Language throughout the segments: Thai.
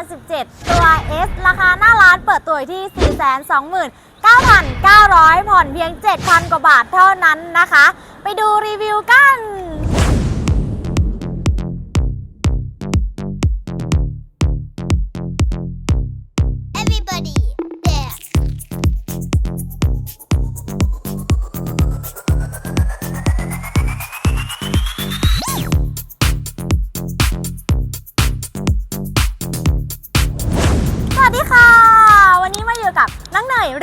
2017 ตัว S ราคาหน้าร้านเปิดตัวอยู่ที่ 429,900 ผ่อนเพียง 7,000 กว่าบาทเท่านั้นนะคะ ไปดูรีวิวกัน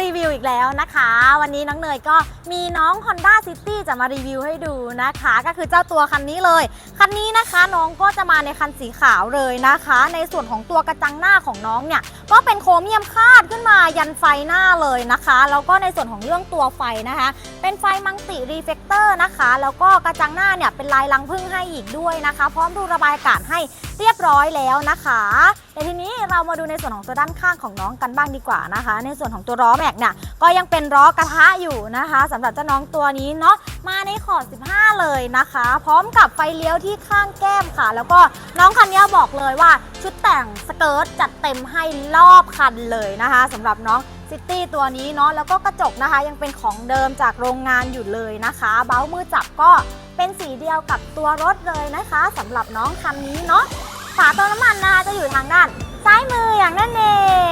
รีวิวอีกแล้วนะคะ วันนี้น้องเนยก็มีน้อง Honda City จะมารีวิวให้ดูนะคะ ก็คือเจ้าตัวคันนี้เลย คันนี้นะคะน้องก็จะมาในคันสีขาวเลยนะคะ ในส่วนของตัวกระจังหน้าของน้องเนี่ย ก็เป็นโครเมียมคาดขึ้นมายันไฟหน้าเลยนะคะ แล้วก็ในส่วนของเรื่องตัวไฟนะคะ เป็นไฟมังติรีเฟกเตอร์นะคะ แล้วก็กระจังหน้าเนี่ยเป็นลายรังพึ่งให้อีกด้วยนะคะ พร้อมดูระบายอากาศให้เรียบร้อยแล้วนะคะ แต่ทีนี้เรามาดูในส่วนของตัวด้านข้างของน้องกันบ้างดีกว่านะคะ ในส่วนของตัวล้อแม็กเนี่ยก็ยังเป็นล้อกระทะอยู่นะคะสำหรับเจ้าน้องตัวนี้เนาะมาในขอบ 15 เลยนะคะ พร้อมกับไฟเลี้ยวที่ข้างแก้มค่ะ แล้วก็น้องคันนี้บอกเลยว่าชุดแต่งสเกิร์ตจัดเต็มให้รอบคันเลยนะคะสำหรับน้องซิตี้ตัวนี้เนาะแล้วก็กระจกนะคะ ยังเป็นของเดิมจากโรงงานอยู่เลยนะคะ เบ้ามือจับก็เป็นสีเดียวกับตัวรถเลยนะคะสำหรับน้องคันนี้เนาะ ฝาตัวน้ำมันนะคะจะอยู่ทางด้านซ้ายมืออย่างนั่นเอ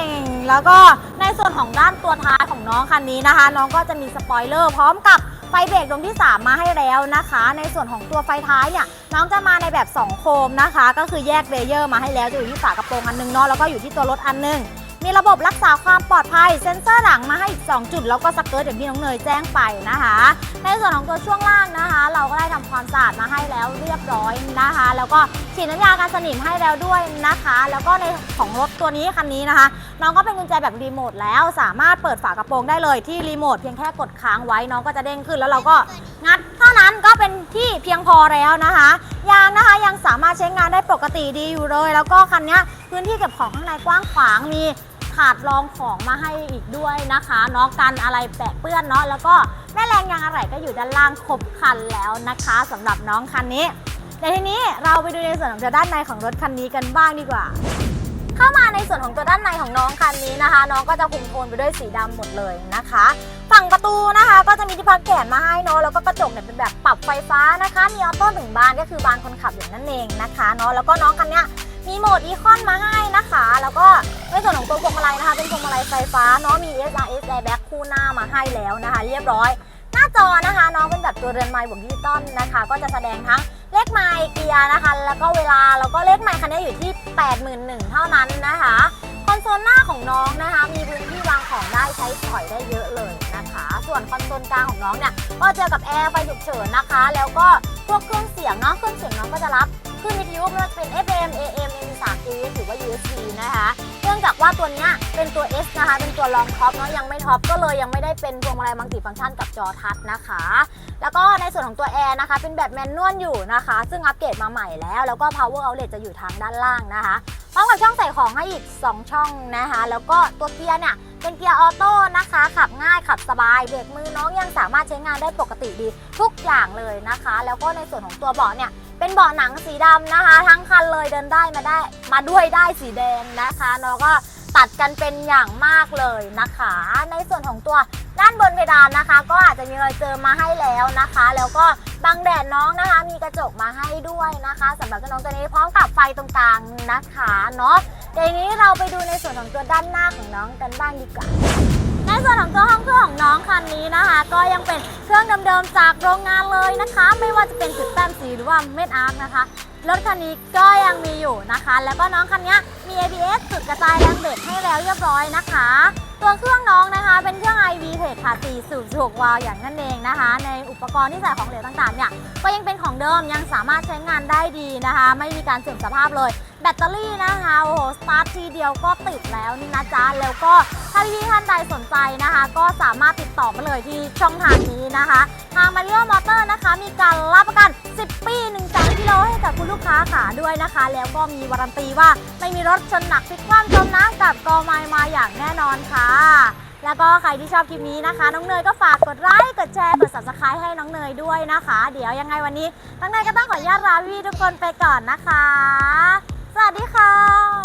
ง แล้วก็ในส่วนของด้านตัวท้ายของน้องคันนี้นะคะ น้องก็จะมีสปอยเลอร์พร้อมกับไฟเบรกดวงที่ 3 มาให้แล้วนะคะ ในส่วนของตัวไฟท้ายเนี่ยน้องจะมาในแบบ 2 โคมนะคะ ก็คือแยกเบเยอร์มาให้แล้วจะอยู่ที่ฝากระโปรงอันหนึงเนาะแล้วก็อยู่ที่ตัวรถอันหนึง มีระบบรักษาความปลอดภัย เซ็นเซอร์หลังมาให้อีก 2 จุด แล้วก็สเกิร์ตอย่างที่น้องเนยแจ้งไปนะคะ ในส่วนของตัวช่วงล่างนะคะ เราก็ได้ทำความสะอาดมาให้แล้วเรียบร้อยนะคะ แล้วก็ฉีดน้ำยากันสนิมให้แล้วด้วยนะคะ แล้วก็ในของรถตัวนี้คันนี้นะคะ น้องก็เป็นกุญแจแบบรีโมทแล้วสามารถเปิดฝากระโปรงได้เลยที่รีโมทเพียงแค่กดค้างไว้น้องก็จะเด้งขึ้นแล้วเราก็งัดเท่านั้นก็เป็นที่เพียงพอแล้วนะคะยางนะคะยังสามารถใช้งานได้ปกติดีอยู่เลย แล้วก็คันนี้พื้นที่เก็บของข้างในกว้างขวางมี ถาดรองของมาให้อีกด้วยนะคะเนาะกันอะไรแปะเปื้อนเนาะแล้วก็แม่แรงยางอะไรก็อยู่ด้านล่างครบคันแล้วนะคะสำหรับน้องคันนี้แต่ทีนี้เราไปดูในส่วนของตัวด้านในของรถคันนี้กันบ้างดีกว่า เข้ามาในส่วนของตัวด้านในของน้องคันนี้นะคะ น้องก็จะคุมโทนไปด้วยสีดำหมดเลยนะคะ ฝั่งประตูนะคะ ก็จะมีที่พักแขนมาให้เนาะแล้วก็กระจกเนี่ยเป็นแบบปรับไฟฟ้านะคะมีออโต้หนึ่งบานก็คือบานคนขับอย่างนั้นเองนะคะเนาะแล้วก็น้องคันเนี้ย มีโหมดอีคอนมาให้นะคะ แล้วก็ในส่วนของตัวพวงมาลัยนะคะ เป็นพวงมาลัยไฟฟ้าเนาะมี SRS airbag คู่หน้ามาให้แล้วนะคะ เรียบร้อย หน้าจอนะคะน้องเป็นแบบตัวเรือนไม้บวกดิจิตอลนะคะ ก็จะแสดงทั้งเลขไมล์เกียร์นะคะ แล้วก็เวลาแล้วก็เลขไมล์คันนี้อยู่ที่ 81,000 เท่านั้นนะคะคอนโซลหน้าของน้องนะคะ มีพื้นที่วางของได้ใช้ถอยได้เยอะเลยนะคะ ส่วนคอนโซลกลางของน้องเนี่ยก็เจอกับแอร์ไฟฉุกเฉินนะคะ แล้วก็พวกเครื่องเสียงเนาะเครื่องเสียงน้องก็จะรับขึ้นวิทยุไม่ว่าจะเป็น FM AM ว่าตัวเนี้ยเป็นตัว S นะคะ เป็นตัวรองท็อปเนาะยังไม่ท็อปก็เลยยังไม่ได้เป็นพวงมาลัยมัลติฟังก์ชันกับจอทัชนะคะ แล้วก็ในส่วนของตัวแอร์นะคะ เป็นแบบแมนนวลอยู่นะคะ ซึ่งอัปเกรดมาใหม่แล้ว แล้วก็ power outlet จะอยู่ทางด้านล่างนะคะพร้อมกับช่องใส่ของให้อีก 2 ช่องนะคะ แล้วก็ตัวเกียร์เนี่ยเป็นเกียร์ออโต้นะคะ ขับง่ายขับสบายเบรกมือน้องยังสามารถใช้งานได้ปกติดีทุกอย่างเลยนะคะ แล้วก็ในส่วนของตัวเบาะเนี่ย เป็นเบาะหนังสีดำนะคะ ทั้งคันเลยเดินได้มาได้ มาด้วยได้สีแดงนะคะแล้วก็ตัดกันเป็นอย่างมากเลยนะคะ ในส่วนของตัวด้านบนเพดานนะคะ ก็อาจจะมีรอยเจอมาให้แล้วนะคะ แล้วก็บังแดดน้องนะคะ มีกระจกมาให้ด้วยนะคะสำหรับน้องตัวนี้พร้อมกับไฟตรงกลางนะคะเนาะเดี๋ยวนี้เราไปดูในส่วนของตัวด้านหน้าของน้องกันบ้างดีกว่า ส่วนของตัวห้องเครื่องของน้องคันนี้นะคะ ก็ยังเป็นเครื่องเดิมๆจากโรงงานเลยนะคะ ไม่ว่าจะเป็นจุดแต้มสีหรือว่าเม็ดอาร์คนะคะรถคันนี้ก็ยังมีอยู่นะคะ แล้วก็น้องคันนี้มี ABS จุดกระจายแรงเบรกให้แล้วเรียบร้อยนะคะ ตัวเครื่องน้องนะคะ เป็นเครื่อง iV เพจค่ะ4สูบถูกวาล์วอย่างนั่นเองนะคะ ในอุปกรณ์ที่ใส่ของเหลวต่างๆเนี่ยก็ยังเป็นของเดิมยังสามารถใช้งานได้ดีนะคะ ไม่มีการเสื่อมสภาพเลย แบตเตอรี่นะคะโอ้โหสตาร์ททีเดียวก็ติดแล้วนะจ๊ะแล้วก็ ถ้าพี่ท่านใดสนใจนะคะ ก็สามารถติดต่อมาเลยที่ช่องทางนี้นะคะ ทางมาริโอมอเตอร์นะคะ มีการรับประกัน 10 ปี1 0 0 0 0กิโลให้กับคุณลูกค้าขาด้วยนะคะ แล้วก็มีวารันตีว่าไม่มีรถชนหนักพลิกคว่ำจมน้ำกับกอไม้มาอย่างแน่นอนค่ะ แล้วก็ใครที่ชอบคลิปนี้นะคะ น้องเนยก็ฝากกดไลค์กดแชร์กด subscribe ให้น้องเนยด้วยนะคะ เดี๋ยวยังไงวันนี้น้องเนยก็ต้องขออนุญาตลาพี่ทุกคนไปก่อนนะคะ สวัสดีค่ะ